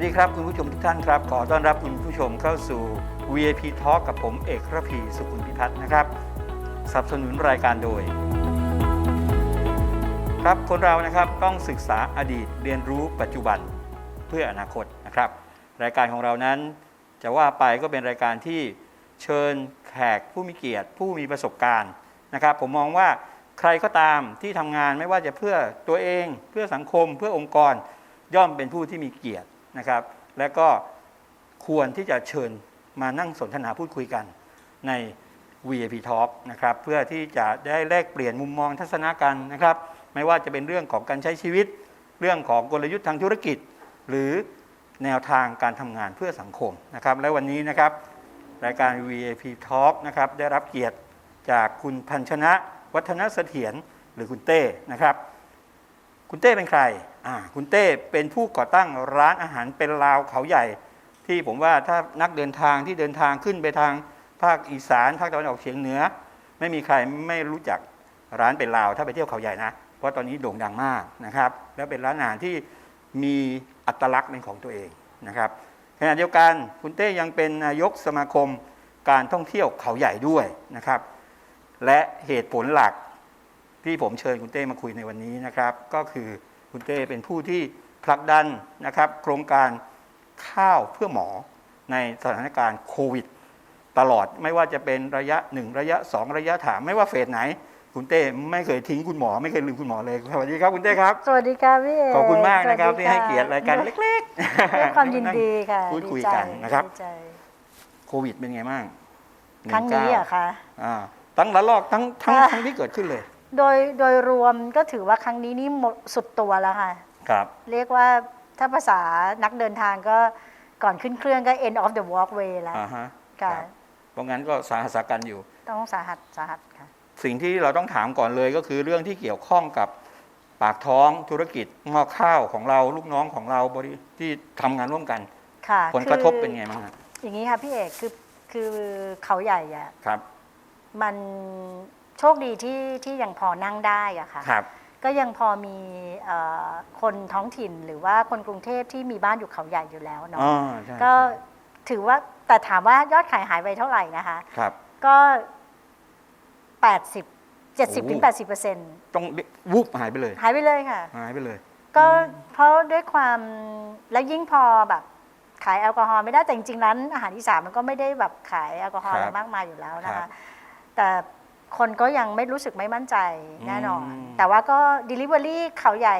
สวัสดีครับคุณผู้ชมทุกท่านครับ ขอต้อนรับคุณผู้ชมเข้าสู่ VIP Talk กับผมเอกระพีสุขุมพิพัฒน์นะครับสนับสนุนรายการโดย ครับคนเรานะครับต้องศึกษาอดีตเรียนรู้ปัจจุบันเพื่ออนาคตนะครับ รายการของเรานั้น จะว่าไปก็เป็นรายการที่เชิญแขกผู้มีเกียรติ ผู้มีประสบการณ์นะครับ ผมมองว่าใครก็ตามที่ทำงานไม่ว่าจะเพื่อตัวเอง เพื่อสังคม เพื่อองค์กร ย่อมเป็นผู้ที่มีเกียรติ นะครับ และก็ควรที่จะเชิญมานั่งสนทนาพูดคุยกันใน VIP Talk นะครับเพื่อที่จะได้แลกเปลี่ยนมุมมองทัศนกันนะครับ ไม่ว่าจะเป็นเรื่องของการใช้ชีวิต เรื่องของกลยุทธ์ทางธุรกิจ หรือแนวทางการทำงานเพื่อสังคมนะครับ และวันนี้นะครับรายการ VIP Talk นะครับได้รับเกียรติจากคุณพันชนะ วัฒนเสถียรหรือคุณเต้นะครับ คุณเต้เป็นใคร คุณเต้เป็นผู้ก่อตั้งร้านอาหารเป็นลาวเขาใหญ่ ที่ผมว่าถ้านักเดินทางที่เดินทางขึ้นไปทางภาคอีสานภาคตะวันออกเฉียงเหนือ ไม่มีใครไม่รู้จักร้านเป็นลาว ถ้าไปเที่ยวเขาใหญ่นะเพราะตอนนี้โด่งดังมากนะครับ แล้วเป็นร้านอาหารที่มีอัตลักษณ์เป็นของตัวเองนะครับขณะเดียวกันคุณเต้ยังเป็นนายกสมาคมการท่องเที่ยวเขาใหญ่ด้วยนะครับ และเหตุผลหลักที่ผมเชิญคุณเต้มาคุยในวันนี้นะครับ ก็คือ คุณเต้เป็นผู้ที่ผลักดันนะครับ โครงการข้าวเพื่อหมอในสถานการณ์โควิด ตลอดไม่ว่าจะเป็นระยะ 1 ระยะ 2 ระยะถามไม่ว่าเฟสไหน คุณเต้ไม่เคยทิ้งคุณหมอ ไม่เคยลืมคุณหมอเลยสวัสดีครับคุณเต้ครับ สวัสดีค่ะพี่เอกขอบคุณมากนะครับสวัสดีที่ให้เกียรติรายการเล็กด้วยความยินดีค่ะพูดคุยใจกันนะครับดีใจๆโควิดเป็นไงบ้างครั้งนี้19อะคะอ่าทั้งระลอกทั้งทั้งค่ะทั้งที่เกิดขึ้นเลย โดยโดยรวมก็ถือว่าครั้งนี้นี่หมดสุดตัวแล้วค่ะ ครับ เรียกว่าถ้าภาษานักเดินทางก็ก่อนขึ้นเครื่องก็ end of the walkway แล้วอ่าฮะค่ะครับเพราะงั้นก็สาหัสสากันอยู่ ต้องสาหัสสาหัสค่ะ สิ่งที่เราต้องถามก่อนเลยก็คือเรื่องที่เกี่ยวข้องกับปากท้องธุรกิจงอกข้าวของเราลูกน้องของเราบริที่ทำงานร่วมกัน ค่ะผลกระทบคือเป็นไงบ้างฮะอย่างนี้ค่ะพี่เอกคือคือเขาใหญ่อะครับ มัน โชคดีที่ที่ยังพอนั่งได้อะค่ะครับ ก็ยังพอมีเอ่อคนท้องถิ่นหรือว่าคนกรุงเทพที่มีบ้านอยู่เขาใหญ่อยู่แล้วเนาะอ๋อใช่ก็ใช่ถือว่าแต่ถามว่ายอดขายหายไปเท่าไหร่นะคะ ครับ ก็80 70ถึง80เปอร์เซ็นต์ต้องวุบหายไปเลย หายไปเลยค่ะ หายไปเลย ก็เพราะด้วยความแล้วยิ่งพอแบบขายแอลกอฮอล์ไม่ได้แต่จริงๆร้านอาหารอีสานมันก็ไม่ได้แบบขายแอลกอฮอล์คอะรับไรมากมายอยู่แล้วนะครัคะ บแต่ คนก็ยังไม่รู้สึกไม่มั่นใจแน่นอน อืม แต่ว่าก็ Delivery เขาใหญ่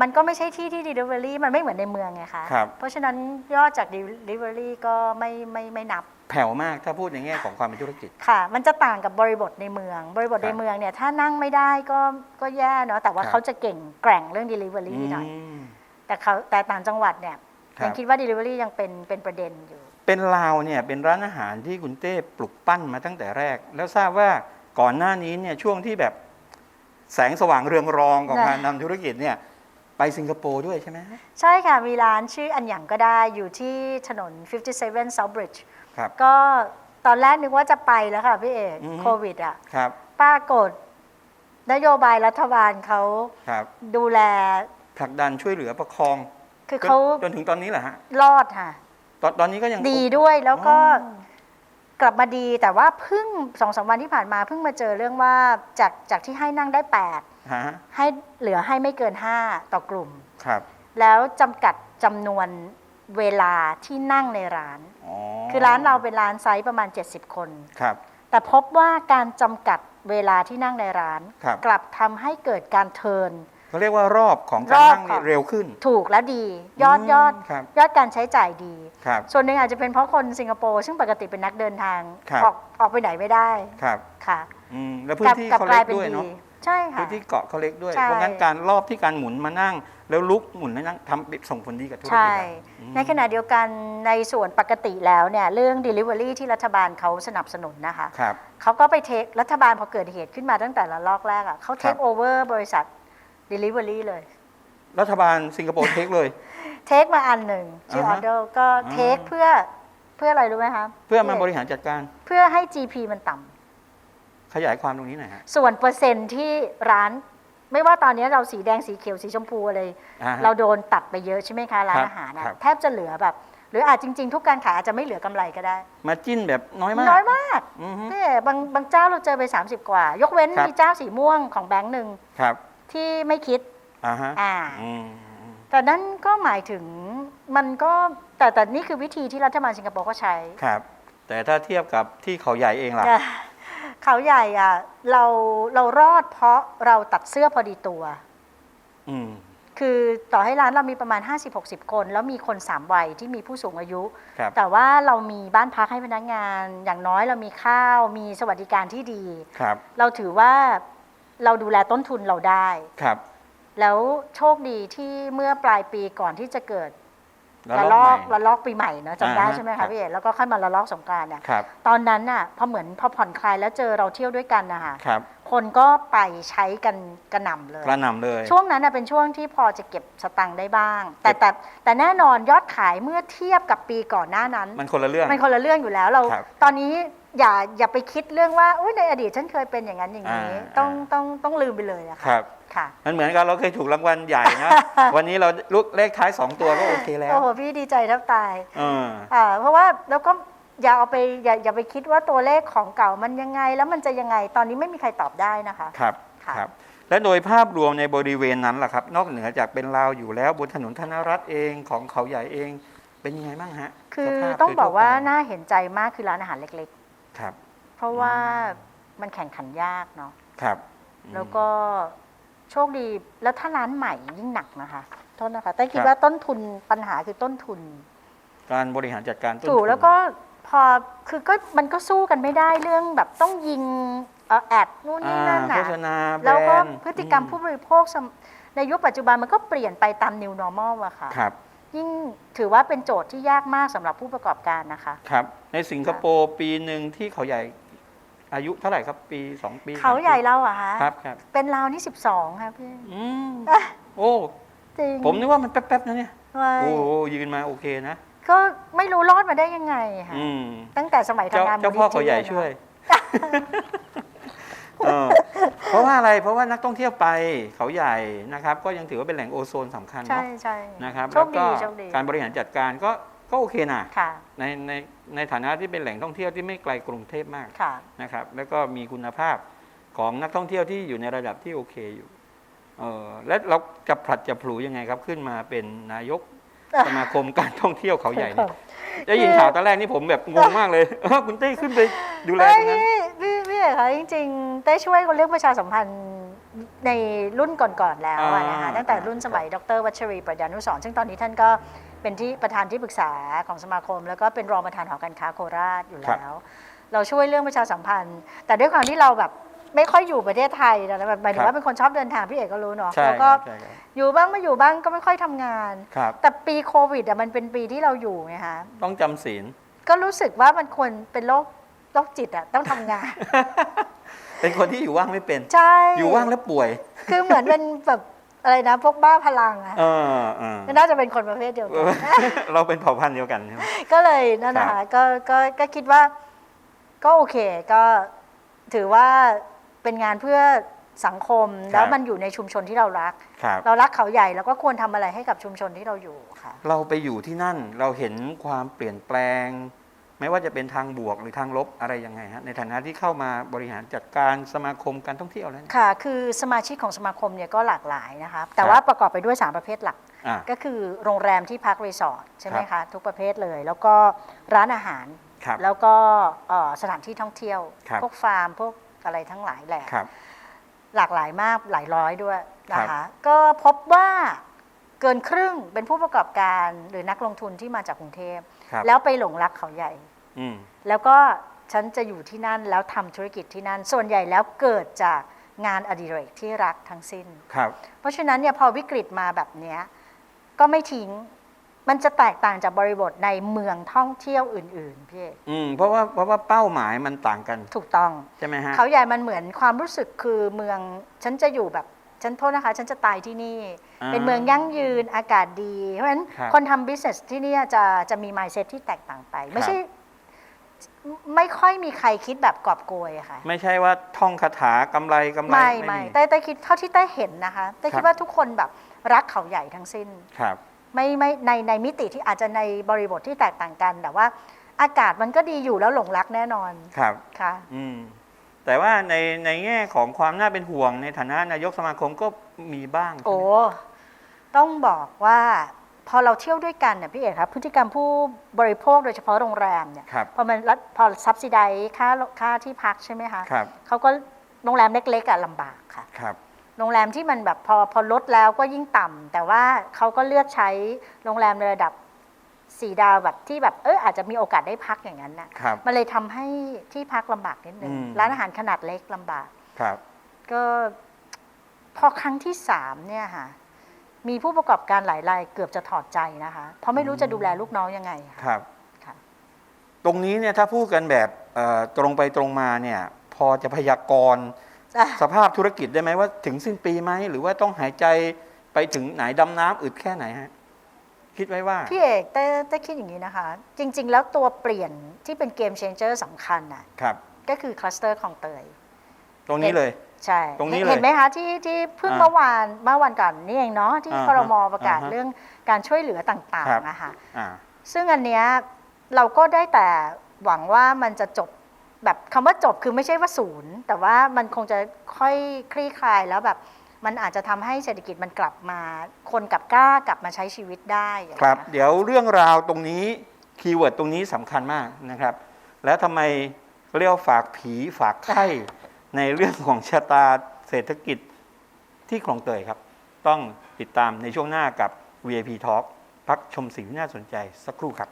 มันก็ไม่ใช่ที่ที่ Delivery มันไม่เหมือนในเมืองไงคะ ครับ เพราะฉะนั้นยอดจาก Delivery ก็ไม่ไม่ไม่นับ แผ่วมากถ้าพูดในแง่ของความเป็นธุรกิจ ค่ะ มันจะต่างกับบริบทในเมือง บริบทครับในเมืองเนี่ย ถ้านั่งไม่ได้ก็ก็แย่เนาะ แต่ว่าครับ เขาจะเก่งแกร่งเรื่อง Delivery หน่อยมแต่เขาแต่ต่างจังหวัดเนี่ยครับ ยังคิดว่า Delivery ยังเป็นเป็นประเด็นอยู่ เป็นลาวเนี่ยเป็นร้านอาหารที่คุณเต้ปลุกปั้นมาตั้งแต่แรก แล้วทราบว่าก่อนหน้านี้เนี่ยช่วงที่แบบแสงสว่างเรืองรองของนะการทำธุรกิจเนี่ยไปสิงคโปร์ด้วยใช่ไหมใช่ค่ะ มีร้านชื่ออันหยังก็ได้อยู่ที่ถนน 57 South Bridge ครับก็ตอนแรกนึกว่าจะไปแล้วค่ะพี่เอกอือฮึโควิดอะครับปรากฏนโยบายรัฐบาลเขาครับดูแลผลักดันช่วยเหลือประคอง คือจนเขาจนถึงตอนนี้แหละฮะรอดค่ะต อนตอนนี้ก็ยัง ดีด้วยแล้วก็อ๋อกลับมาดีแต่ว่าเพิ่งสองสามวันที่ผ่านมาเพิ่งมาเจอเรื่องว่าจากจากที่ให้นั่งได้ฮะ8ให้เหลือให้ไม่เกิน5ต่อกลุ่ม ครับ แล้วจำกัดจำนวนเวลาที่นั่งในร้าน อ๋อคือร้านเราเป็นร้านไซส์ประมาณ 70 คน ครับ แต่พบว่าการจำกัดเวลาที่นั่งในร้าน ครับ กลับทำให้เกิดการเทิร์น เขาเรียกว่ารอบของการรอบนั่งนี่ของเร็วขึ้น ถูกและดี ยอดอืมยอดครับยอดการใช้จ่ายดี ครับ ส่วนหนึ่งอาจจะเป็นเพราะคนสิงคโปร์ซึ่งปกติเป็นนักเดินทางครับ ออกออกไปไหนไม่ได้ครับค่ะอืมแล้วพื้กลันที่กลัเขากเล็ลายกเป็นด้วยดีเนาะใช่ค่ะ พื้นที่เกาะเขาเล็กด้วย ใช่ เพราะงั้นการรอบที่การหมุนมานั่ง แล้วลุกหมุนแล้วนั่งทำส่งผลดีกับธุรกิจใช่เราอืม ในขณะเดียวกันในส่วนปกติแล้วเนี่ยเรื่อง Delivery ที่รัฐบาลเขาสนับสนุนนะคะ ครับ เขาก็ไปเทครัฐบาลพอเกิดเหตุขึ้นมาตั้งแต่ละลอกแรกอะเขาเทครัคบโอเวอร์บริษัท Delivery เลย รัฐบาลสิงคโปร์เทคเลย เทคมาอันหนึ่งชื่อออ่าอฮะเดอร์ก็เทคอ่า เพื่อเพื่ออะไรรู้ไหมคะเพื่อมาบริหารจัดการเพื่อให้ GP มันต่ำ ขยายความตรงนี้หน่อยฮะ ส่วนเปอร์เซ็นต์ที่ร้านไม่ว่าตอนนี้เราสีแดงสีเขียวสีชมพูอะไรอ่าฮะเราโดนตัดไปเยอะใช่ไหมคะร้านครับอาหารอะครับ แทบจะเหลือแบบ หรืออาจจริง ๆ ทุกการขายอาจจะไม่เหลือกำไรก็ได้ มาจิ้นแบบน้อยมากน้อยมากอือฮึนี่บางบางเจ้าเราเจอไป 30 กว่า ยกเว้นครับ มีเจ้าสีม่วงของแบงค์หนึ่งครับ ที่ไม่คิดอ่าฮะอ่าอืมแต่นั่นก็หมายถึงมันก็แต่แต่นี่คือวิธีที่รัฐบาลสิงคโปร์ก็ใช้ครับ แต่ถ้าเทียบกับที่เขาใหญ่เองล่ะ แต่เขาใหญ่อะเราเรารอดเพราะเราตัดเสื้อพอดีตัว อืมคือต่อให้ร้านเรามีประมาณ 50-60 คน แล้วมีคน 3 วัยที่มีผู้สูงอายุ ครับ แต่ว่าเรามีบ้านพักให้พนักงาน อย่างน้อยเรามีข้าวมีสวัสดิการที่ดี ครับ เราถือว่า เราดูแลต้นทุนเราได้ ครับ แล้วโชคดีที่เมื่อปลายปีก่อนที่จะเกิดแล้วระรลออบกใหม่ระลอกปีใหม่เนอะจำได้อ่าฮะใช่ไหมครัคะบ พี่เอกแล้วก็ค่อยมาระลอกสงกรานต์เนี่ยครับ ตอนนั้นน่ะพอเหมือนพอผ่อนคลายแล้วเจอเราเที่ยวด้วยกันนะคะครับคนก็ไปใช้กันกระหน่ำเลย กระหน่ำเลย ช่วงนั้นน่ะเป็นช่วงที่พอจะเก็บสตังค์ได้บ้าง แต่แต่แต่แน่นอนยอดขายเมื่อเทียบกับปีก่อนหน้านั้น มันคนละเรื่อง มันคนละเรื่องอยู่แล้วเรา ครับตอนนี้ อย่าอย่าไปคิดเรื่องว่าอุ้ยในอดีตฉันเคยเป็นอย่างนั้นอย่างนี้ อ่าต้องอ่า ต้องต้องลืมไปเลยอะคค่ะรับ ค่ะมันเหมือนกับเราเคยถูกรางวัลใหญ่นะ วันนี้เราลุกเลขท้าย 2 ตัวก็โอเคแล้วโอ้โหพี่ดีใจแทบตายเอออ่าเพราะว่าแล้วก็อย่าเอาไปอย่าอย่าไปคิดว่าตัวเลขของเก่ามันยังไง แล้วมันจะยังไงตอนนี้ไม่มีใครตอบได้นะคะ ครับค่ะ ครับ และโดยภาพรวมในบริเวณนั้นล่ะครับ นอกเหนือจากเป็นลาวอยู่แล้วบนถนนธนรัตน์เองของเขาใหญ่เองเป็นยังไงบ้างฮะคือสภาพต้องบอกว่าโดยทั่ไปน่าเห็นใจมากคือร้านอาหารเล็ก ครับๆเพราะว่ามันแข่งขันยากเนาะครับอืมแล้วก็โชคดีแล้วถ้าร้านใหม่ยิ่งหนักนะคะโทษนะคะแต่คิดครับว่าต้นทุนปัญหาคือต้นทุน การบริหารจัดการต้นถูกทุนแล้วก็พอคือก็มันก็สู้กันไม่ได้เรื่องแบบต้องยิงเอ่อแอดนู่นนี่นั่นอ่าน่ะโฆษณาแบรนด์แล้วก็พฤติกรรมอืผู้บริโภคสมในยุคปัจจุบันมันก็เปลี่ยนไปตาม new normal อะค่ะครับ ยิ่งถือว่าเป็นโจทย์ที่ยากมากสำหรับผู้ประกอบการนะคะ ครับ ในสิงคโปร์ปีหนึ่งที่เขาใหญ่อายุเท่าไหร่ครับปีสองปีเขาใหญ่สมปีเราอะคะครับครับ เป็นราวนี่สิบสองค่ะพี่อืมอะโอ้จริงผมนึกว่ามันแป๊บๆนะเนี่ยไว้โอ้ยืนมาโอเคนะก็ไม่รู้รอดมาได้ยังไงค่ะอืมตั้งแต่สมัยเจ้าทำงานเจ้าพ่อมูลนิธิเขาใหญ่อะเนอะช่วย เออเพราะว่าอะไรเพราะว่านักท่องเที่ยวไปเขาใหญ่นะครับ ก็ยังถือว่าเป็นแหล่งโอโซนสำคัญใช่เนาะใช่นะครับโชแล้ควก็ดีโชคดีการบริหารจัดการก็ก็โอเคนะค่ะในในในฐานะที่เป็นแหล่งท่องเที่ยวที่ไม่ไกลกรุงเทพมากค่ะนะครับ แล้วก็มีคุณภาพของนักท่องเที่ยวที่อยู่ในระดับที่โอเคอยู่เออและเราจะผลัดจะผลูยังไงครับ ขึ้นมาเป็นนายกสมาคมการท่องเที่ยวเขาใหญ่เนี่ยได้ยินข่าวตอนแรกนี่ผมแบบงงมากเลยเออคุณเต้ขึ้นไปดูแลเอ้ตยรงนั้น พี่พี่พี่เอกคะจริงๆได้ช่วยคนเรื่องประชาสัมพันธ์ในรุ่นก่อนๆแล้วอะนะคะอ่า ตั้งแต่รุ่นสมัยดรวัชรีประยานุสรณ์ซึ่งตอนนี้ท่านก็เป็นที่ประธานที่ปรึกษาของสมาคม แล้วก็เป็นรองประธานหอการค้าโคราชอยู่แล้ว เราช่วยเรื่องประชาสัมพันธ์ แต่ด้วยความที่เราแบบไม่ค่อยอยู่ประเทศไทยนะแบบหมายถึงว่าเป็นคนชอบเดินทางพี่เอกก็รู้เนาะใช่แล้วคก็รับใช่ครับอยู่บ้างไม่อยู่บ้างก็ไม่ค่อยทำงาน ครับ แต่ปีโควิดอะมันเป็นปีที่เราอยู่ไงคะ ต้องจำศีล ก็รู้สึกว่ามันควรเป็นโรค โรคจิตอะต้องทำงาน เป็นคนที่อยู่ว่างไม่เป็น ใช่อยู่ว่างแล้วป่วย คือเหมือนเป็นแบบอะไรนะพวกบ้าพลังอะเออเออน่าจะเป็นคนประเภทเดียวกัน เราเป็นเผ่าพันธุ์เดียวกันใช่ไหม ก็เลยนั่นนะครัคะบ ก็ก็ก็คิดว่า ก็โอเคก็ถือว่าเป็นงานเพื่อสังคมแล้วมันอยู่ในชุมชนที่เรารัก ครับ เรารักเขาใหญ่แล้วก็ควรทำอะไรให้กับชุมชนที่เราอยู่ค่ะ เราไปอยู่ที่นั่นเราเห็นความเปลี่ยนแปลง ไม่ว่าจะเป็นทางบวกหรือทางลบอะไรยังไงฮะในฐานะที่เข้ามาบริหารจัดการสมาคมการท่องเที่ยวแล้วเนี่ย ค่ะ คือสมาชิกของสมาคมเนี่ยก็หลากหลายนะคะแต่ครับว่าประกอบไปด้วย 3 ประเภทหลัก อ่าก็คือโรงแรมที่พักรีสอร์ทใช่ไหมครัคะบทุกประเภทเลย แล้วก็ร้านอาหาร ครับแล้วก็เอ่อสถานที่ท่องเที่ยว ครับ พวกฟาร์ม พวกอะไรทั้งหลายแหละ ครับ หลากหลายมากหลายร้อยด้วยนะครัคะ บ ก็พบว่าเกินครึ่งเป็นผู้ประกอบการหรือนักลงทุนที่มาจากกรุงเทพ ครับ แล้วไปหลงรักเขาใหญ่ อืม แล้วก็ฉันจะอยู่ที่นั่นแล้วทำธุรกิจที่นั่น ส่วนใหญ่แล้วเกิดจากงานอดิเรกที่รักทั้งสิ้น ครับ เพราะฉะนั้นเนี่ยพอวิกฤตมาแบบเนี้ยก็ไม่ทิ้ง มันจะแตกต่างจากบริบทในเมืองท่องเที่ยวอื่นๆพี่เอกอืม เพราะว่าเพราะว่าเป้าหมายมันต่างกัน ถูกต้อง ใช่ไหมฮะ เขาใหญ่มันเหมือนความรู้สึกคือเมืองฉันจะอยู่แบบ ฉันโทษนะคะ ฉันจะตายที่นี่อ่าเป็นเมืองยั่งยืนอากาศดี เพราะฉะนั้นครับคนทำ business ที่เนี่ยจะจะมี mindset ที่แตกต่างไป ไม่ใช่ไม่ค่อยมีใครคิดแบบกอบโกยอะค่ะ ไม่ใช่ว่าท่องคาถากำไรกำไรไม่ไม่แต่แต่คิดเท่าที่เต้เห็นนะคะเต้ครัคิดบว่าทุกคนแบบรักเขาใหญ่ทั้งสิ้น ครับ ไม่ไม่ในในมิติที่อาจจะในบริบทที่แตกต่างกัน แต่ว่าอากาศมันก็ดีอยู่แล้วหลงรักแน่นอนครับ ค่ะ อืม แต่ว่าในในแง่ของความน่าเป็นห่วงในฐานะนายกสมาคมก็มีบ้างใช่ไหมโอ้ต้องบอกว่าพอเราเที่ยวด้วยกันเนี่ยพี่เอกครับพฤติกรรมผู้บริโภคโดยเฉพาะโรงแรมเนี่ยครับพอมันรัฐพอซับซิไดค่าค่าที่พักใช่ไหมคะครับเขาก็โรงแรมเล็กๆอะลำบากค่ะครับโรงแรมที่มันแบบพอพอลดแล้วก็ยิ่งต่ำแต่ว่าเขาก็เลือกใช้โรงแรมในระดับ สี่ดาวแบบที่แบบเอออาจจะมีโอกาสได้พักอย่างนั้นนะครับ มันเลยทำให้ที่พักลำบากนิดนึง อืม ร้านอาหารขนาดเล็กลำบาก ครับ ก็พอครั้งที่สามเนี่ยค่ะ มีผู้ประกอบการหลายรายเกือบจะถอดใจนะคะ เพราะไม่รู้จะดูแลลูกน้องยังไงค่ะ ครับ ค่ะ ตรงนี้เนี่ยถ้าพูดกันแบบเอ่อตรงไปตรงมาเนี่ย พอจะพยากรณ์สภาพธุรกิจได้ไหมว่า ถึงสิ้นปีไหมหรือว่าต้องหายใจไปถึงไหนดำน้ำอึดแค่ไหนฮะ คิดไว้ว่า พี่เอกเต้เต้คิดอย่างนี้นะคะ จริง ๆ แล้วตัวเปลี่ยนที่เป็นเกมเชนเจอร์สำคัญน่ะครับ ก็คือคลัสเตอร์ของเตย ตรงนี้เลย ใช่ตรงนี้เลยเห็นไหมคะที่ที่เพิ่งอ่าเมื่อวานเมื่อวันก่อนนี่เองเนาะที่อ่าครมประกาศอ่าฮะเรื่องการช่วยเหลือต่างครับ ๆนะคะอ่า ซึ่งอันเนี้ยเราก็ได้แต่หวังว่ามันจะจบแบบคำว่าจบคือไม่ใช่ว่าศูนย์แต่ว่ามันคงจะค่อยคลี่คลายแล้วแบบ มันอาจจะทำให้เศรษฐกิจมันกลับมา คนกลับกล้ากลับมาใช้ชีวิตได้อย่างครับเงี้ยเดี๋ยวเรื่องราวตรงนี้คีย์เวิร์ดตรงนี้สำคัญมากนะครับ แล้วทำไมเรียกว่าฝากผีฝากไข้ ในเรื่องของชะตาเศรษฐกิจที่คลองเตยครับ ต้องติดตามในช่วงหน้ากับ VIP Talk พักชมสิ่งที่น่าสนใจสักครู่ครับ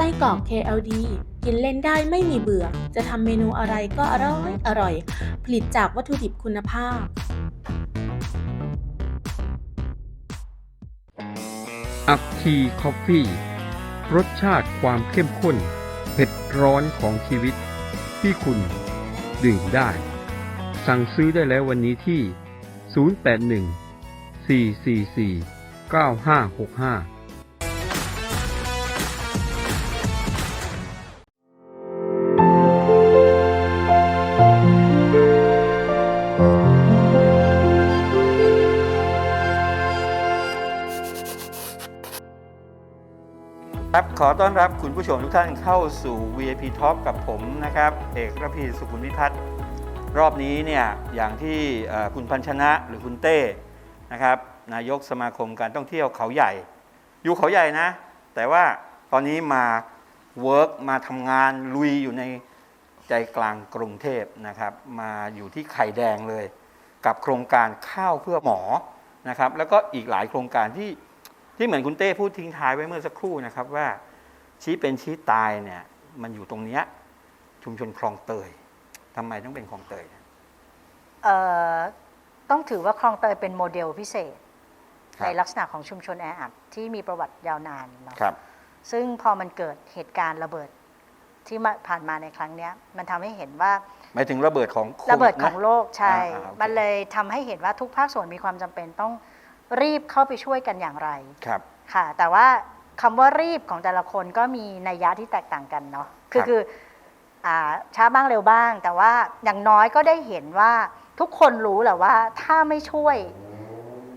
ส้กรอก KLD กินเล่นได้ไม่มีเบื่อ จะทำเมนูอะไรก็อร่อยอร่อย ผลิตจากวัตถุดิบคุณภาพ อัคคีคอฟฟี่ รสชาติความเข้มข้น เผ็ดร้อนของชีวิต ที่คุณดื่มได้ สั่งซื้อได้แล้ววันนี้ที่ 081 444 9565 ต้อนรับคุณผู้ชมทุกท่านเข้าสู่ VIP Talk กับผมนะครับ เอกระพีสุขุมวิพัฒน์รอบนี้เนี่ยอย่างที่คุณพันชนะหรือคุณเต้นะครับ นายกสมาคมการท่องเที่ยวเขาใหญ่ อยู่เขาใหญ่นะ แต่ว่าตอนนี้มาเวิร์กมาทำงานลุยอยู่ในใจกลางกรุงเทพนะครับ มาอยู่ที่ไข่แดงเลย กับโครงการข้าวเพื่อหมอนะครับ แล้วก็อีกหลายโครงการที่ที่เหมือนคุณเต้พูดทิ้งท้ายไว้เมื่อสักครู่นะครับว่า ชี้เป็นชี้ตายเนี่ยมันอยู่ตรงเนี้ยชุมชนคลองเตยทำไมต้องเป็นคลองเตยเอ่อต้องถือว่าคลองเตยเป็นโมเดลพิเศษครับในลักษณะของชุมชนแออัดที่มีประวัติยาวนานเนาะครับซึ่งพอมันเกิดเหตุการณ์ระเบิดที่มาผ่านมาในครั้งเนี้ยมันทำให้เห็นว่าหมายถึงระเบิดของโควิระเบิดนะของโลกใช่อ่าอ่าโอเคมันเลยทำให้เห็นว่าทุกภาคส่วนมีความจำเป็นต้องรีบเข้าไปช่วยกันอย่างไรครับค่ะ แต่ว่า คำว่ารีบของแต่ละคนก็มีนัยยะที่แตกต่างกันเนาะคือครับคืออ่าช้าบ้างเร็วบ้าง แต่ว่าอย่างน้อยก็ได้เห็นว่าทุกคนรู้แหละว่าถ้าไม่ช่วย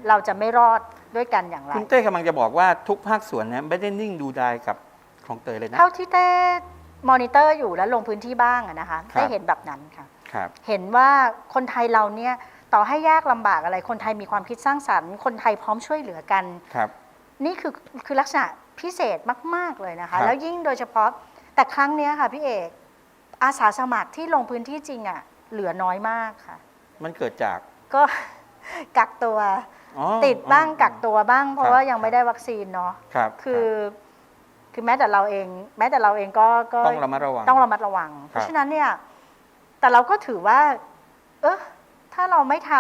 เราจะไม่รอดด้วยกันอย่างไรคุณเต้กำลังจะบอกว่าทุกภาคส่วนเนี่ยไม่ได้นิ่งดูดายกับคลองเตยเลยนะเท่าที่เต้มอนิเตอร์อยู่และลงพื้นที่บ้างอะนะคะครับได้เห็นแบบนั้นค่ะครับเห็นว่าคนไทยเราเนี่ยต่อให้ยากลำบากอะไร คนไทยมีความคิดสร้างสรรค์ คนไทยพร้อมช่วยเหลือกันครับนี่คือคือลักษณะ พิเศษมาก ๆ เลยนะครัคะ บ แล้วยิ่งโดยเฉพาะแต่ครั้งเนี้ยค่ะพี่เอกอาสาสมัครที่ลงพื้นที่จริงอะเหลือน้อยมากค่ะ มันเกิดจากก็ กักตัวอ๋อติดบ้างอ๋อ กักตัวบ้าง เพครัราะบ ว่ายังไม่ได้วัคซีนเนาะครับคือรับคือแม้แต่เราเอง แม้แต่เราเองก็ก็ต้องระมัดระวัง ต้องระมัดระวัง เพครับราะฉะนั้นเนี่ย แต่เราก็ถือว่า เออถ้าเราไม่ท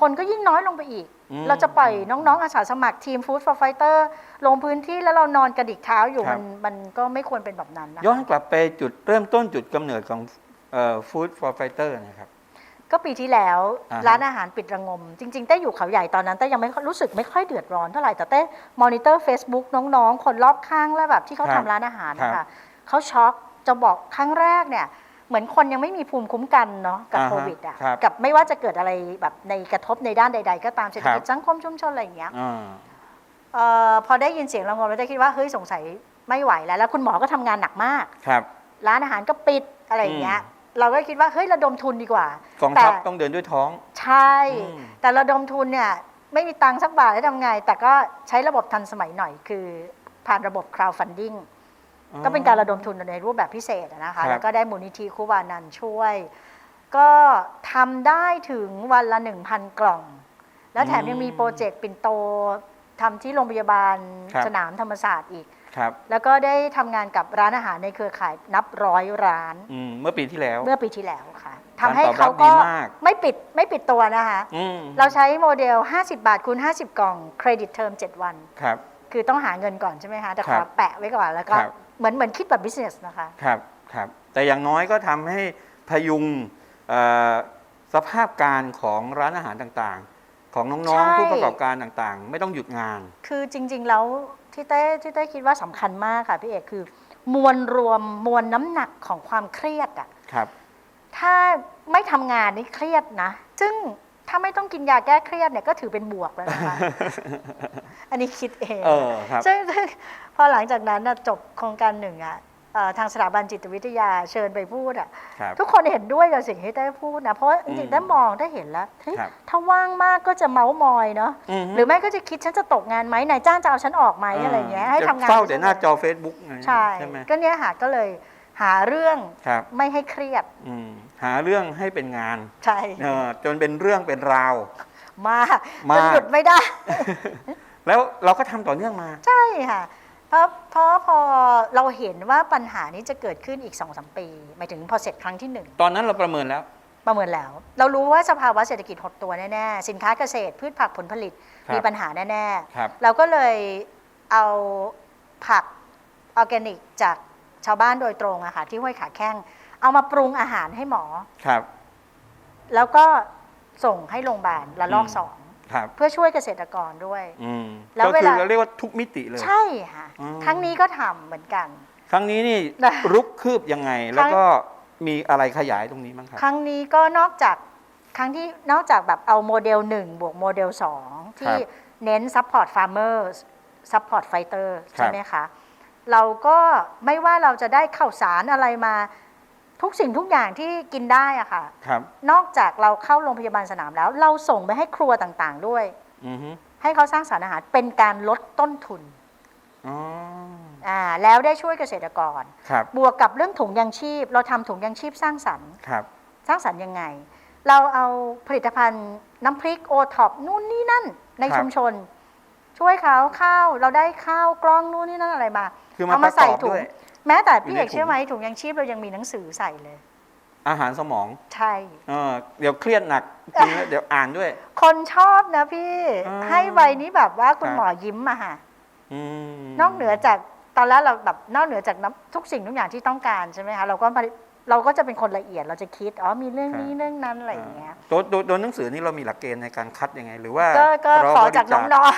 คนก็ยิ่งน้อยลงไปอีกอืมเราจะปล่อยน้องๆอาสาสมัครทีม Food for Fighter ลงพื้นที่แล้วเรานอนกระดิกเท้าอยู่ครัมับนมันก็ไม่ควรเป็นแบบนั้นนะย้อนกลับไปจุดเริ่มต้นจุดกำเนิดของฟู้ด for fighter นะครับ ก็ปีที่แล้วอ่าฮะ ร้านอาหารปิดระงม จริงๆเต้อยู่เขาใหญ่ตอนนั้นเต้ยังไม่ค่อยรู้สึกไม่ค่อยเดือดร้อนเท่าไหร่แต่เต้มอนิเตอร์ Facebook น้องๆ คนรอบข้างแล้วแบบที่เขาครับทำร้านอาหารครันะบคะเขาช็อกจะบอกครั้งแรกเนี่ย เหมือนคนยังไม่มีภูมิคุ้มกันเนาะกับอ่าฮะโควิดอะครับกับไม่ว่าจะเกิดอะไรแบบในกระทบในด้านใด ๆ ก็ตามเศรษฐกิจครับ สังคมชุมชนอะไรอย่างเงี้ยอ่า เอ่อพอได้ยินเสียงระงมแล้วได้คิดว่าเฮ้ยสงสัยไม่ไหวแล้ว แล้วคุณหมอก็ทำงานหนักมาก ครับ ร้านอาหารก็ปิดอะไรอย่างเงี้ยเราก็คิดว่าเฮ้ยระดมทุนดีกว่า กองทัพแต่ ต้องเดินด้วยท้อง ใช่ อืม แต่ระดมทุนเนี่ยไม่มีตังค์สักบาทแล้วทำไง แต่ก็ใช้ระบบทันสมัยหน่อยคือผ่านระบบ crowdfunding ก็เป็นการระดมทุนในรูปแบบพิเศษอะนะครัคะบแล้วก็ได้มูลนิธิคุวานันท์ช่วย ก็ทำได้ถึงวันละ 1,000 กล่อง แล้วแถมยังมีโปรเจกต์ปิ่นโตทำที่โรงพยาบาลครับสนามธรรมศาสตร์อีกครับแล้วก็ได้ทำงานกับร้านอาหารในเครือข่ายนับร้อยร้านอืมเมื่อปีที่แล้ว เมื่อปีที่แล้วค่ะการทำให้ตอบรับเขาก็ดีมากไม่ปิดไม่ปิดตัวนะคะอืมเราใช้โมเดล 50 บาทคูณ50 กล่องเครดิตเทอม 7 วันครับคือต้องหาเงินก่อนใช่ไหมคะแต่คขรัอบแปะไว้ก่อนแล้วก็ครับ เหมือนเหมือนคิดแบบ business นะคะ ครับครับแต่อย่างน้อยก็ทำให้พยุงเอ่อสภาพการของร้านอาหารต่างๆ ของน้องใช่ ๆผู้ประกอบการต่างๆ ไม่ต้องหยุดงาน คือจริง ๆ แล้วที่เต้ที่เต้คิดว่าสำคัญมากค่ะพี่เอกคือ มวลรวมมวลน้ำหนักของความเครียดอะ ครับ ถ้าไม่ทำงานนี่เครียดนะ ซึ่ง ถ้าไม่ต้องกินยาแก้เครียดเนี่ยก็ถือเป็นบวกแล้วนะคะ อันนี้คิดเองเออครับซึ่งซึ่งพอหลังจากนั้นน่ะจบโครงการหนึ่งอะเอ่อทางสถาบันจิตวิทยาเชิญไปพูดอะครับทุกคนเห็นด้วยกับสิ่งที่ได้พูดนะเพราะว่าจริงอืมๆได้มองได้เห็นแล้วเฮ้ยครับถ้าว่างมากก็จะเมาส์มอยเนาะมหรือไม่ก็จะคิดฉันจะตกงานไหมนายจ้างจะเอาฉันออกไหมอะไรเงี้ยให้จะทำงานเฝ้าแต่หน้าจอ Facebook ไงใช่ใช่ไหมก็เนี้ยค่ะก็เลย หาเรื่องครับไม่ให้เครียดอืมหาเรื่องให้เป็นงานใช่เออจนเป็นเรื่องเป็นราว มากมากจนหยุดไม่ได้ แล้วเราก็ทำต่อเนื่องมา ใช่ค่ะเพราะเพราะพอเราเห็นว่าปัญหานี้จะเกิดขึ้นอีก2อสปี หมายถึงพอเสร็จครั้งที่หนึ่ง ตอนนั้นเราประเมินแล้ว ประเมินแล้ว เรารู้ว่าสภาวะเศรษฐกิจหดตัวแน่ ๆ สินค้าเกษตร พืชผักผลผลิตครับ มีปัญหาแน่ ครับ ๆ เราก็เลยเอาผักออร์แกนิกจาก ชาวบ้านโดยตรงอะค่ะที่ห้วยขาแข้ง เอามาปรุงอาหารให้หมอ ครับ แล้วก็ส่งให้โรงพยาบาลละลอกอืม สองครับ เพื่อช่วยเกษตรกรด้วย อืมแล้วก็เวคือลา เราเรียกว่าทุกมิติเลย ใช่ค่ะอืม ครั้งนี้ก็ทำเหมือนกัน ครั้งนี้นี่นะ รุกคืบยังไง แล้วก็มีอะไรขยายตรงนี้มั้งครับ ครั้งนี้ก็นอกจากครั้งที่นอกจากแบบเอาโมเดล 1 บวกโมเดล 2 ที่เน้น support farmer support fighter ใช่ไหมคะ เราก็ไม่ว่าเราจะได้ข่าวสารอะไรมา ทุกสิ่งทุกอย่างที่กินได้อะค่ะครับ นอกจากเราเข้าโรงพยาบาลสนามแล้ว เราส่งไปให้ครัวต่างๆด้วย อือฮึให้เขาสร้างสารอาหารเป็นการลดต้นทุนอ๋ออ่าแล้วได้ช่วยเกษตรกร ครับบวกกับเรื่องถุงยังชีพ เราทำถุงยังชีพสร้างสรรค์ ครับสร้างสรรค์ยังไง เราเอาผลิตภัณฑ์น้ำพริกโอท็อปนู่นนี่นั่นในครับชุมชน ช่วยเขาข้าวเราได้ข้าวกล้องนู่นนี่นั่นอะไรมาคือมาเอาปมาระกใส่อบถุด้งวย แม้แต่พี่อยู่ในเอกถุงเชื่อไหมถุงยังชีพเรายังมีหนังสือใส่เลย อาหารสมองใช่ เออเดี๋ยวเครียดหนักกินแล้วเดี๋ยวอ่านด้วย คนชอบนะพี่อ่าให้ใบนี้แบบว่าคุณครับ หมอยิ้มอะค่ะอืมนอกเหนือจากตอนแรกเราแบบนอกเหนือจากน้ำทุกสิ่งทุกอย่างที่ต้องการใช่ไหมคะเราก็มา เราก็จะเป็นคนละเอียดเราจะคิดอ๋อมีเรื่องนี้เรื่องนั้นอะไรอย่างเงี้ยตัวตัวตัวหนังสือนี่เรามีหลักเกณฑ์ในการคัดยังไง หรือว่าก็ก็เรขอจากบริน้อง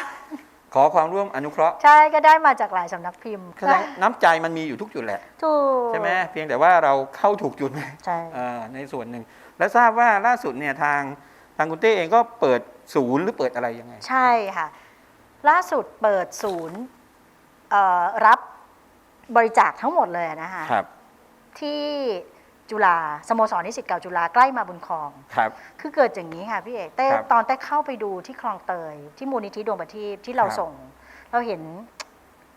ขอความร่วมอนุเคราะห์ๆใช่ก็ได้มาจากหลายสำนักพิมพ์แสดงน้ำใจมันมีอยู่ทุกจุดแหละถูกใช่ไหมเพียงแต่ว่าเราเข้าถูกจุดไหมใช่เอ่อในส่วนหนึ่ง และทราบว่าล่าสุดเนี่ยทางทางคุณเต้เองก็เปิดศูนย์หรือเปิดอะไรยังไง ใช่ค่ะ ล่าสุดเปิดศูนย์เอ่อรับบริจาคทั้งหมดเลยนะคะครับที่ จุฬาสโมสรนิสิตเก่าจุฬาใกล้มาบุญครอง ครับ คือเกิดอย่างนี้ค่ะพี่เอกเต้ครับตอนเต้เข้าไปดูที่คลองเตย ที่มูลนิธิดวงประทีปที่เราครับส่ง เราเห็น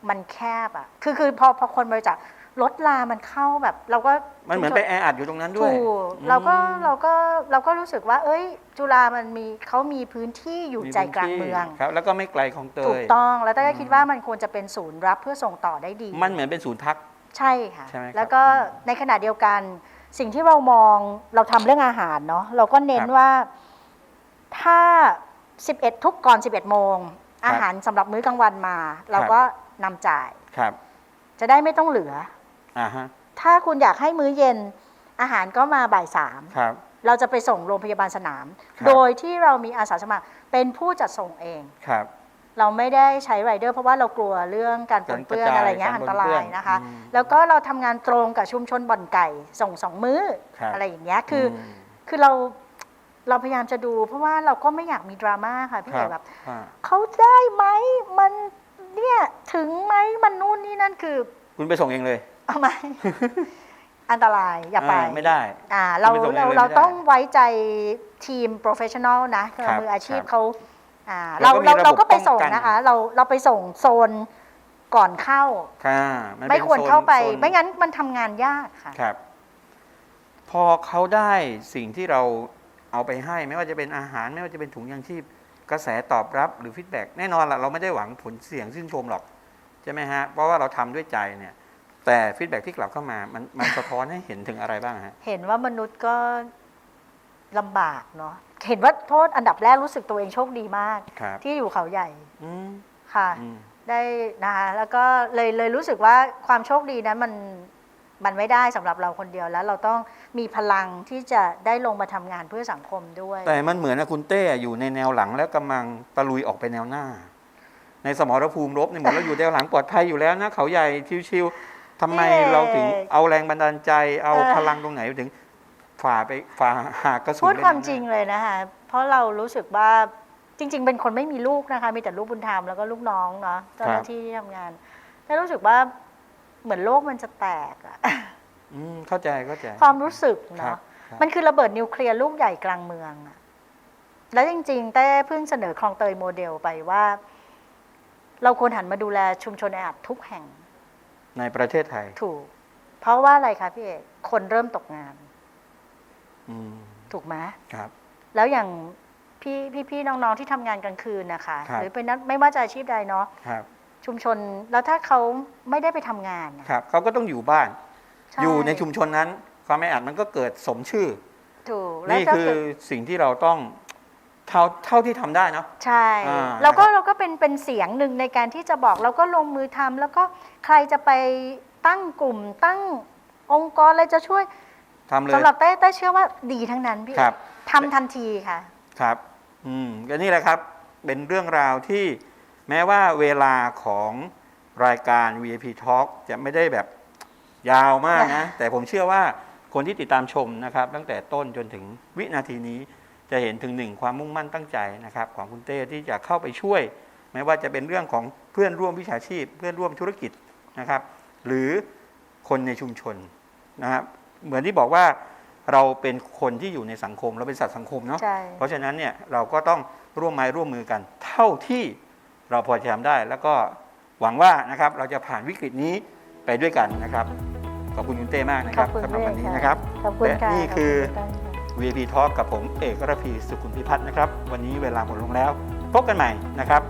มันแคบอะ คือคือพอพอคนบริจาครถลามันเข้าแบบ เราก็มันเหมือนไปแออัดอยู่ตรงนั้นด้วยถูกอืม เราก็เราก็เราก็รู้สึกว่า เอ้ย จุฬามันมีเขามีพื้นที่อยู่ใจกลางเมืองครับแล้วก็ไม่ไกลของเตถูกย ต้องแล้วเต้ก็อืมคิดว่ามันควรจะเป็นศูนย์รับเพื่อส่งต่อได้ดี มันเหมือนเป็นศูนย์พัก ใช่ค่ะ ใช่ไหมครับแล้วก็ในขณะเดียวกัน สิ่งที่เรามองเราทำเรื่องอาหารเนาะเราก็เน้นครับว่าถ้า 11 ทุกก่อน 11 โมง อาหารสำหรับมื้อกลางวันมา เราก็นำจ่าย ครับจะได้ไม่ต้องเหลือ อ่าฮะถ้าคุณอยากให้มื้อเย็นอาหารก็มาบ่ายสาม ครับ เราจะไปส่งโรงพยาบาลสนาม ครับ โดยที่เรามีอาสาสมัครเป็นผู้จัดส่งเอง ครับ เราไม่ได้ใช้ไรเดอร์เพราะว่าเรากลัวเรื่องการปนเปื้อนการกระจายอะไรเงี้ยการอันปตนเปื้ราอนยนะคะอืมแล้วก็เราทำงานตรงกับชุมชนบ่อนไก่ส่งสองมื้อครับอะไรอย่างเงี้ยคืออมคือเราเราพยายามจะดู เพราะว่าเราก็ไม่อยากมีดราม่าค่ะพี่ครัเอบกแบบอ่าเขาได้ไหมมันเนี่ยถึงไหมมันนู่นนี่นั่นคือ คุณไปส่งเองเลยเอาไหมอันตรายอย่าไปอ่ไม่ได้อ่าเราไม่ส่งเองเราเลยเราไม่ได้ต้องไว้ใจทีมโปรเฟชชั่นอลนะครับมืออาชีพครับเขา อ่าแล้เราวก็มีเราเราก็ไประบบป้ส่องงกันนะคะ เราเราไปส่งโซนก่อนเข้าค่ะนไม่ป็นควรโซนเข้าไป โซนไม่งั้นมันทำงานยากค่ะ ครับ พอเขาได้สิ่งที่เราเอาไปให้ ไม่ว่าจะเป็นอาหารไม่ว่าจะเป็นถุงยางชีพ กระแสตอบรับหรือฟีดแบ็กแน่นอนละเราไม่ได้หวังผลเสียงชื่นชมหรอก ใช่ไหมฮะ เพราะว่าเราทำด้วยใจเนี่ย แต่ฟีดแบ็กที่กลับเข้ามา มันมันสะท้อนให้เห็นถึงอะไรบ้างฮะ เห็นว่ามนุษย์ก็ ลำบากเนาะเห็นว่าโทษอันดับแรกรู้สึกตัวเองโชคดีมาก ครับที่อยู่เขาใหญ่อืมค่ะ อืม ได้นะคะแล้วก็เลยเลยรู้สึกว่าความโชคดีนั้นมันมันไม่ได้สำหรับเราคนเดียวแล้วเราต้องมีพลังที่จะได้ลงมาทำงานเพื่อสังคมด้วย แต่มันเหมือนนะคุณเต้อยู่ในแนวหลังแล้วกำลังตะลุยออกไปแนวหน้า ในสมรภูมิรบเนี่ยเหมือนเราอยู่แนวหลังปลอดภัยอยู่แล้วนะเขาใหญ่ชิวๆทำไมพี่เอกเราถึงเอาแรงบันดาลใจ เอาเออ พลังตรงไหนถึง ฝ่าไปฝ่าหากระสุนพูดไปความแนวหน้จริงเลยนะคะเพราะเรารู้สึกว่าจริง ๆ เป็นคนไม่มีลูกนะคะ มีแต่ลูกบุญธรรมแล้วก็ลูกน้องเนาะเจ้าหน้าที่ที่ทำงานแล้วรู้สึกว่าเหมือนโลกมันจะแตกอะอืมเข้าใจเข้าใจ ความรู้สึกครับเนาะครับมันคือระเบิดนิวเคลียร์ลูกใหญ่กลางเมืองอะแล้วจริงๆเต้เพิ่งเสนอคลองเตยโมเดลไปว่า เราควรหันมาดูแลชุมชนแออัดทุกแห่ง ในประเทศไทย ถูก เพราะว่าอะไรคะพี่เอกคนเริ่มตกงานอืม ถูกไหมครับ แล้วอย่างพี่พี่พี่น้องๆที่ทำงานกลางคืนนะคะครับหรือเป็นนักไม่ว่าจะอาชีพใดเนาะครับชุมชนแล้วถ้าเขาไม่ได้ไปทำงานอะครับเขาก็ต้องอยู่บ้านช่อยู่ในชุมชนนั้น ความไม่อาจมันก็เกิดสมชื่อถูกแล้วนี่ถ้าคือเกิดสิ่งที่เราต้องเท่าเท่าที่ทำได้เนาะใช่อ่าเราก็นะครับเราก็เป็นเป็นเสียงหนึ่งในการที่จะบอกเราก็ลงมือทำแล้วก็ใครจะไปตั้งกลุ่มตั้งองค์กรอะไรจะช่วย ทำเลย สำหรับเต้เต้เชื่อว่าดีทั้งนั้นพี่ครับ ทำทันทีค่ะ ครับ อืมก็นี่แหละครับ เป็นเรื่องราวที่แม้ว่าเวลาของรายการ VIP Talk จะไม่ได้แบบยาวมากนะ แต่ผมเชื่อว่าคนที่ติดตามชมนะครับ ตั้งแต่ต้นจนถึงวินาทีนี้จะเห็นถึงหนึ่งความมุ่งมั่นตั้งใจนะครับ ของคุณเต้ที่จะเข้าไปช่วย ไม่ว่าจะเป็นเรื่องของเพื่อนร่วมวิชาชีพ เพื่อนร่วมธุรกิจนะครับ หรือคนในชุมชนนะครับ เหมือนที่บอกว่าเราเป็นคนที่อยู่ในสังคมเราเป็นสัตว์สังคมเนาะ ใช่ เพราะฉะนั้นเนี่ยเราก็ต้องร่วมไม้ร่วมมือกัน เท่าที่เราพอจะทำได้ แล้วก็หวังว่านะครับเราจะผ่านวิกฤตนี้ไปด้วยกันนะครับ ขอบคุณคุณเต้มากนะคขรัอบบคุณสำหรับวันนี้ด้วยค่ะนะครับ ขอบคุณและค่ะนี่คือ ขบณค่ะ VIP Talk กับผมเอกระพีสุขุมพิพัฒน์นะครับ วันนี้เวลาหมดลงแล้ว พบกันใหม่นะครับ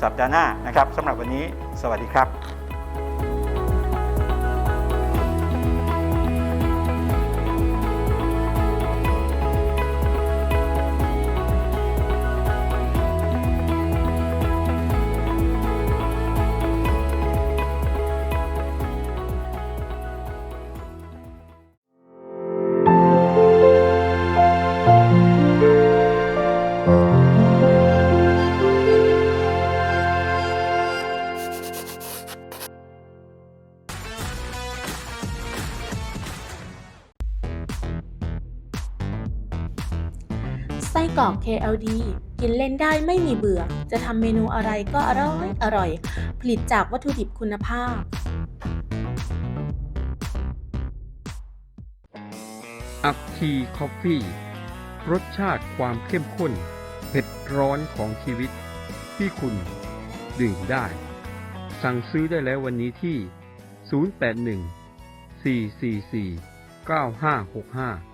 สัปดาห์หน้านะครับสำหรับวันนี้ สวัสดีครับ KLD กินเล่นได้ไม่มีเบื่อ จะทำเมนูอะไรก็อร่อยอร่อย ผลิตจากวัตถุดิบคุณภาพอัคคีคอฟฟี่ รสชาติความเข้มข้น เผ็ดร้อนของชีวิต ที่คุณดื่มได้ สั่งซื้อได้แล้ววันนี้ที่ 081 444 9565